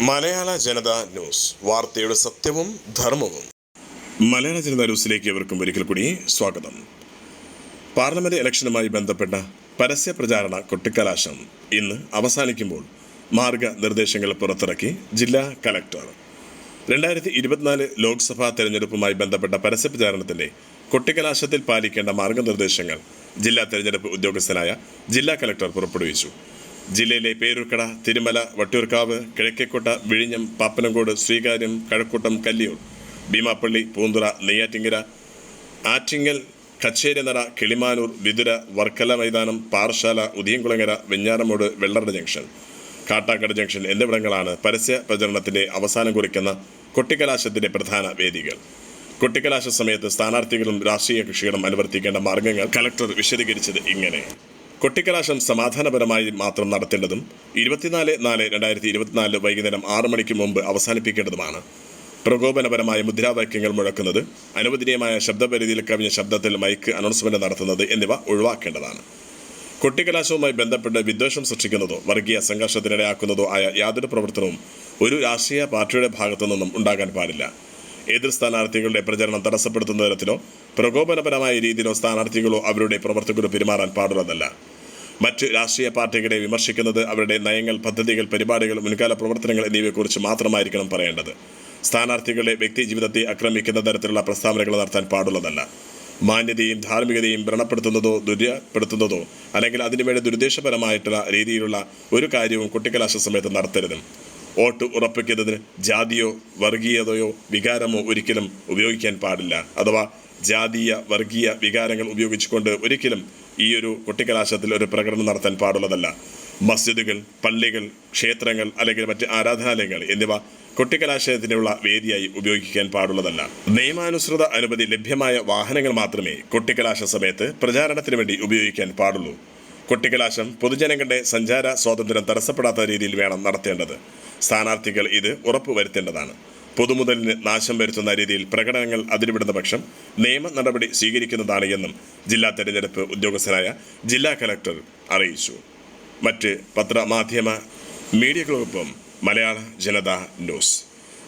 മലയാള Janatha news. വാർത്തയുടെ സത്യവും ധർമ്മവും. മലയാള ജനത ന്യൂസിലേക്ക് എവർക്കും ഒരിക്കൽ കൂടി സ്വാഗതം. പാർലമെന്റ് ഇലക്ഷനുമായി ബന്ധപ്പെട്ട പരസ്യ പ്രചാരണ കൊട്ടിക്കലാശം ഇന്ന് അവസാനിക്കുമ്പോൾ മാർഗനിർദ്ദേശങ്ങൾ പുറത്തിറക്കി ജില്ലാ കലക്ടർ. രണ്ടായിരത്തി ഇരുപത്തിനാല് ലോക്സഭാ തെരഞ്ഞെടുപ്പുമായി ബന്ധപ്പെട്ട പരസ്യ പ്രചാരണത്തിന്റെ കൊട്ടിക്കലാശത്തിൽ പാലിക്കേണ്ട മാർഗനിർദ്ദേശങ്ങൾ ജില്ലാ തെരഞ്ഞെടുപ്പ് ഉദ്യോഗസ്ഥനായ ജില്ലാ കലക്ടർ പുറപ്പെടുവിച്ചു. ജില്ലയിലെ പേരൂർക്കട തിരുമല വട്ടിയൂർക്കാവ് കിഴക്കേക്കോട്ട വിഴിഞ്ഞം പാപ്പനംകോട് ശ്രീകാര്യം കഴക്കൂട്ടം കല്ലിയൂർ ഭീമാപ്പള്ളി പൂന്തുറ നെയ്യാറ്റിങ്കര ആറ്റിങ്ങൽ കച്ചേരിനട കിളിമാനൂർ വിതുര വർക്കല മൈതാനം പാറശാല ഉദിയംകുളങ്ങര വെഞ്ഞാറമൂട് വെള്ളറ ജംഗ്ഷൻ കാട്ടാക്കട ജംഗ്ഷൻ എന്നിവിടങ്ങളാണ് പരസ്യ പ്രചരണത്തിന്റെ അവസാനം കുറിക്കുന്ന കൊട്ടിക്കലാശത്തിന്റെ പ്രധാന വേദികൾ. കൊട്ടിക്കലാശ സമയത്ത് സ്ഥാനാർത്ഥികളും രാഷ്ട്രീയ കക്ഷികളും അനുവർത്തിക്കേണ്ട മാർഗങ്ങൾ കലക്ടർ വിശദീകരിച്ചത് ഇങ്ങനെ. കൊട്ടിക്കലാശം സമാധാനപരമായി മാത്രം നടത്തേണ്ടതും ഇരുപത്തിനാല് നാല് രണ്ടായിരത്തി ഇരുപത്തിനാല് വൈകുന്നേരം ആറ് മണിക്ക് മുമ്പ് അവസാനിപ്പിക്കേണ്ടതുമാണ്. പ്രകോപനപരമായ മുദ്രാവാക്യങ്ങൾ മുഴക്കുന്നത് അനുവദനീയമായ ശബ്ദപരിധിയിൽ കവിഞ്ഞ ശബ്ദത്തിൽ മൈക്ക് അനൗൺസ്മെന്റ് നടത്തുന്നത് എന്നിവ ഒഴിവാക്കേണ്ടതാണ്. കൊട്ടിക്കലാശവുമായി ബന്ധപ്പെട്ട് വിദ്വേഷം സൃഷ്ടിക്കുന്നതോ വർഗീയ സംഘർഷത്തിനിടയാക്കുന്നതോ ആയ യാതൊരു പ്രവർത്തനവും ഒരു രാഷ്ട്രീയ പാർട്ടിയുടെ ഭാഗത്തു നിന്നും ഉണ്ടാകാൻ പാടില്ല. എതിർ സ്ഥാനാർത്ഥികളുടെ പ്രചരണം തടസ്സപ്പെടുത്തുന്ന തരത്തിലോ പ്രകോപനപരമായ രീതിയിലോ സ്ഥാനാർത്ഥികളോ അവരുടെ പ്രവർത്തകരോ പെരുമാറാൻ പാടുള്ളതല്ല. മറ്റ് രാഷ്ട്രീയ പാർട്ടികളെ വിമർശിക്കുന്നത് അവരുടെ നയങ്ങൾ പദ്ധതികൾ പരിപാടികൾ മുൻകാല പ്രവർത്തനങ്ങൾ എന്നിവയെക്കുറിച്ച് മാത്രമായിരിക്കണം പറയേണ്ടത്. സ്ഥാനാർത്ഥികളുടെ വ്യക്തി ജീവിതത്തെ ആക്രമിക്കുന്ന തരത്തിലുള്ള പ്രസ്താവനകൾ നടത്താൻ പാടുള്ളതല്ല. മാന്യതയും ധാർമ്മികതയും വ്രണപ്പെടുത്തുന്നതോ ദുര്യപ്പെടുത്തുന്നതോ അല്ലെങ്കിൽ അതിനുവേണ്ടി ദുരുദ്ദേശപരമായിട്ടുള്ള രീതിയിലുള്ള ഒരു കാര്യവും കുട്ടിക്കലാശ സമയത്ത് നടത്തരുത്. വോട്ട് ഉറപ്പിക്കുന്നതിന് ജാതിയോ വർഗീയതയോ വികാരമോ ഒരിക്കലും ഉപയോഗിക്കാൻ പാടില്ല. അഥവാ ജാതീയ വർഗീയ വികാരങ്ങൾ ഉപയോഗിച്ചുകൊണ്ട് ഒരിക്കലും ഈ ഒരു കൊട്ടിക്കലാശത്തിൽ ഒരു പ്രകടനം നടത്താൻ പാടുള്ളതല്ല. മസ്ജിദുകൾ പള്ളികൾ ക്ഷേത്രങ്ങൾ അല്ലെങ്കിൽ മറ്റ് ആരാധനാലയങ്ങൾ എന്നിവ കൊട്ടിക്കലാശയത്തിനുള്ള വേദിയായി ഉപയോഗിക്കാൻ പാടുള്ളതല്ല. നിയമാനുസൃത അനുമതി ലഭ്യമായ വാഹനങ്ങൾ മാത്രമേ കൊട്ടിക്കലാശ സമയത്ത് പ്രചാരണത്തിന് വേണ്ടി ഉപയോഗിക്കാൻ പാടുള്ളൂ. കൊട്ടിക്കലാശം പൊതുജനങ്ങളുടെ സഞ്ചാര സ്വാതന്ത്ര്യം തടസ്സപ്പെടാത്ത രീതിയിൽ വേണം നടത്തേണ്ടത്. സ്ഥാനാർത്ഥികൾ ഇത് ഉറപ്പുവരുത്തേണ്ടതാണ്. പൊതുമുതലിന് നാശം വരുത്തുന്ന രീതിയിൽ പ്രകടനങ്ങൾ അതിരുവിടുന്ന പക്ഷം നിയമ നടപടി സ്വീകരിക്കുന്നതാണ് എന്നും ജില്ലാ തെരഞ്ഞെടുപ്പ് ഉദ്യോഗസ്ഥനായ ജില്ലാ കലക്ടർ അറിയിച്ചു. മറ്റ് പത്രമാധ്യമ മീഡിയകൾക്കൊപ്പം Malayala Janatha news.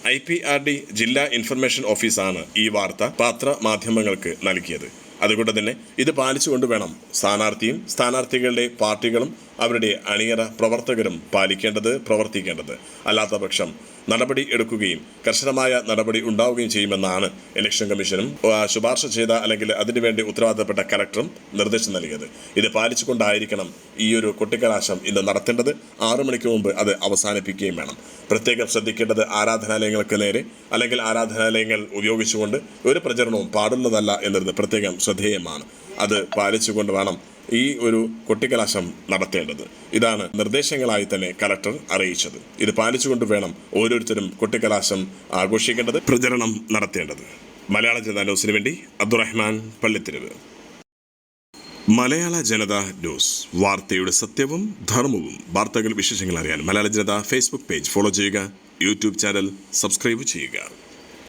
I P R D ജില്ലാ ഇൻഫർമേഷൻ ഓഫീസാണ് ഈ വാർത്ത പത്രമാധ്യമങ്ങൾക്ക് നൽകിയത്. അതുകൊണ്ട് തന്നെ ഇത് പാലിച്ചുകൊണ്ട് വേണം സ്ഥാനാർത്ഥിയും സ്ഥാനാർത്ഥികളുടെ പാർട്ടികളും അവരുടെ അണിയറ പ്രവർത്തകരും പാലിക്കേണ്ടത് പ്രവർത്തിക്കേണ്ടത്. അല്ലാത്തപക്ഷം നടപടി എടുക്കുകയും കർശനമായ നടപടി ഉണ്ടാവുകയും ചെയ്യുമെന്നാണ് ഇലക്ഷൻ കമ്മീഷനും ശുപാർശ ചെയ്ത അല്ലെങ്കിൽ അതിനുവേണ്ടി ഉത്തരവാദിത്തപ്പെട്ട കലക്ടറും നിർദ്ദേശം നൽകിയത്. ഇത് പാലിച്ചുകൊണ്ടായിരിക്കണം ഈ ഒരു കൊട്ടിക്കലാശം ഇന്ന് നടത്തേണ്ടത്. ആറു മണിക്ക് മുമ്പ് അത് അവസാനിപ്പിക്കുകയും വേണം. പ്രത്യേകം ശ്രദ്ധിക്കേണ്ടത് ആരാധനാലയങ്ങൾക്ക് നേരെ അല്ലെങ്കിൽ ആരാധനാലയങ്ങൾ ഉപയോഗിച്ചുകൊണ്ട് ഒരു പ്രചരണവും പാടുന്നതല്ല എന്നത് പ്രത്യേകം ശ്രദ്ധേയമാണ്. അത് പാലിച്ചുകൊണ്ട് വേണം ഈ ഒരു കൊട്ടിക്കലാശം നടത്തേണ്ടത്. ഇതാണ് നിർദ്ദേശങ്ങളായി തന്നെ കലക്ടർ അറിയിച്ചത്. ഇത് പാലിച്ചുകൊണ്ട് വേണം ഓരോരുത്തരും കൊട്ടിക്കലാശം ആഘോഷിക്കേണ്ടത്. പ്രചരണം നടത്തേണ്ടത്. മലയാള ജനതാ ന്യൂസിന് വേണ്ടി അബ്ദുറഹ്മാൻ പള്ളിത്തെരുവ്. മലയാള ജനത ന്യൂസ്. വാർത്തയുടെ സത്യവും ധർമ്മവും. വാർത്തകൾ വിശേഷങ്ങൾ അറിയാൻ Malayala Janatha Facebook page follow ചെയ്യുക. യൂട്യൂബ് ചാനൽ സബ്സ്ക്രൈബ് ചെയ്യുക.